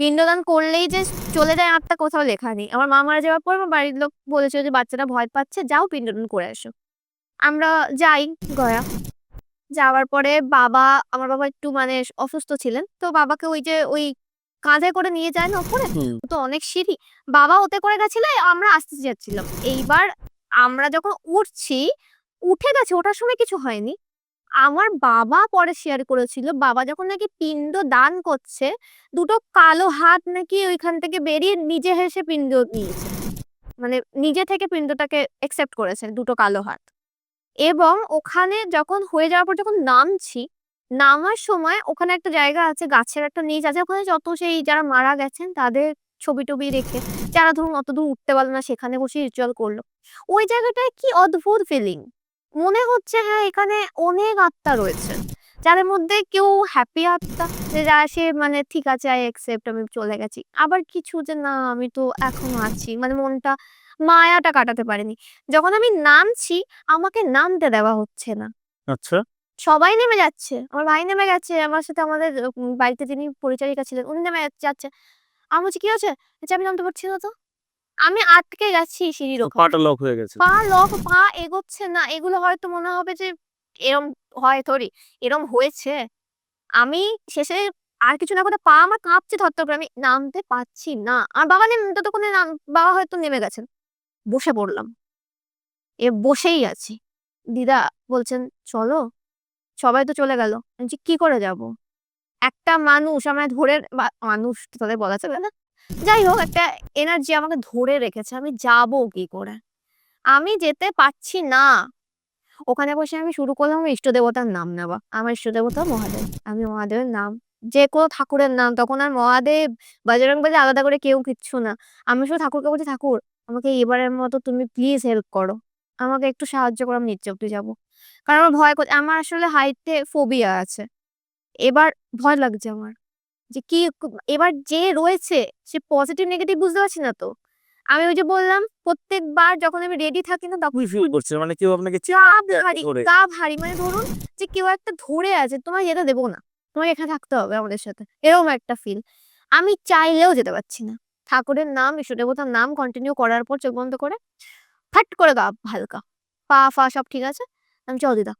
পিণ্ডদান করলেই যে চলে যায় আত্মা কোথাও লেখা নেই। আমার মা মারা যাওয়ার পর আমার বাড়ির লোক বলেছিল যে বাচ্চাটা ভয় পাচ্ছে যাও পিণ্ডদান করে আসো। আমরা যাই গয়া। যাওয়ার পরে বাবা আমার বাবা একটু মানে অসুস্থ ছিলেন তো বাবাকে ওই যে ওই কাঁধে করে নিয়ে যায় না ওপরে? তো অনেক সিঁড়ি। বাবা ওতে করে গেছিল আমরা আসতে যাচ্ছিলাম। এইবার আমরা যখন উঠছি উঠে গেছে ওঠার সময় কিছু হয়নি। আমার বাবা পরে শেয়ার করেছিল। বাবা যখন নাকি পিণ্ড দান করছে, দুটো কালো হাত নাকি ওইখান থেকে বেরিয়ে নিজে হেসে পিণ্ড নিয়েছে। মানে নিজে থেকে পিণ্ডটাকে একসেপ্ট করেছে, দুটো কালো হাত। এবং ওখানে যখন হয়ে যাওয়ার পর যখন নামছি, নামার সময় ওখানে একটা জায়গা আছে, গাছের একটা নিচ আছে। ওখানে যত সেই যারা মারা গেছেন, তাদের ছবি টবি রেখে যারা ধরুন অত দূর উঠতে পারল না, সেখানে বসে রিচুয়াল করল। ওই জায়গাটায় কি অদ্ভুত ফিলিং মনে হচ্ছে হ্যাঁ এখানে অনেক আত্মা রয়েছে। যাদের মধ্যে কেউ হ্যাপি আত্মা যে যা সে মানে ঠিক আছে আই অ্যাকসেপ্ট আমি চলে গেছি। আবার কিছু যে না আমি তো এখনও আছি। মানে মনটা মায়াটা কাটাতে পারিনি। যখন আমি নামছি আমাকে নামতে দেওয়া হচ্ছে না। আচ্ছা। সবাই নেমে যাচ্ছে। আমার ভাই নেমে গেছে আমার সাথে আমাদের বাড়িতে যিনি পরিচারিকা ছিলেন উনি নেমে যাচ্ছে। আমি বলছি কি হচ্ছে আমি নামতে পারছি না তো। আমি আটকে গেছি সিঁড়ির ওখানে পাটা লক হয়ে গেছে পা লক পা এগোচ্ছে না এগুলো হয়তো মনে হবে যে এরম হয় থরি এরম হয়েছে। আমি শেষে আর কিছু না করে পা আমার কাঁপছে করে আমি নামতে পারছি না। আর বাবা নেম ততক্ষণে নাম বাবা হয়তো নেমে গেছেন। বসে পড়লাম। এ বসেই আছি। দিদা বলছেন চলো। সবাই তো চলে গেল। বলছি, কি করে যাব? একটা মানুষ আমায় ধরে মানুষ তো তাদের বলা যাবে না। যাই হোক একটা এনার্জি আমাকে ধরে রেখেছে, আমি যাব কি করে? আমি যেতে পারছি না। ওখানে বসে আমি শুরু করলাম ইষ্ট দেবতার নাম নেওয়া। আমার ইষ্ট দেবতা মহাদেব। আমি মহাদেবের নাম। যে কোনো ঠাকুরের নাম। তখন আর মহাদেব, বজরং বলে আলাদা করে কেউ কিচ্ছু না। আমি শুধু ঠাকুরকে বলছি, ঠাকুর, আমাকে এবারের মতো তুমি প্লিজ হেল্প করো। আমাকে একটু সাহায্য করো, আমি নিচে অব্দি যাব। কারণ আমার ভয় করছে আমার আসলে হাইটে ফোবিয়া আছে। এবার ভয় লাগছে আমার। যে কি এবার যে রয়েছে সে পজিটিভ নেগেটিভ বুঝতে পারছি না তো। আমি ওই যে বললাম প্রত্যেকবার যখন আমি রেডি থাকি না তখন ফিল করছিস মানে কেউ আপনাকে চাপ ভারী। গা ভারী। মানে ধরুন যে কেউ একটা ধরে আছে তোমায় যেতে দেবো না। তোমাকে এখানে থাকতে হবে আমাদের সাথে। এরকম একটা ফিল আমি চাইলেও যেতে পারছি না। ঠাকুরের নাম ইষ্ট দেবতার নাম কন্টিনিউ করার পর চোখ বন্ধ করে ফাট করে গা হালকা। পা ফা সব ঠিক আছে। আমি চল দিদা।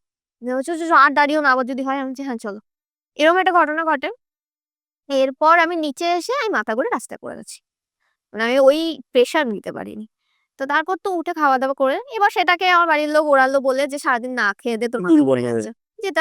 দিয়ে বলছে, "চল, চল, আর দাঁড়িয়েও না। আবার যদি হয় আমি হ্যাঁ চলো। এরকম একটা ঘটনা ঘটে। এরপর আমি নিচে এসে আমি মাথা ঘুরে রাস্তায় পড়ে গেছি। মানে আমি ওই প্রেশার নিতে পারিনি। তো তারপর তো উঠে খাওয়া দাওয়া করে এবার সেটাকে আমার বাড়ির লোক ওড়ালো বলে যে সারাদিন না খেয়ে দে তোর মাথা ঘুরে গেছে।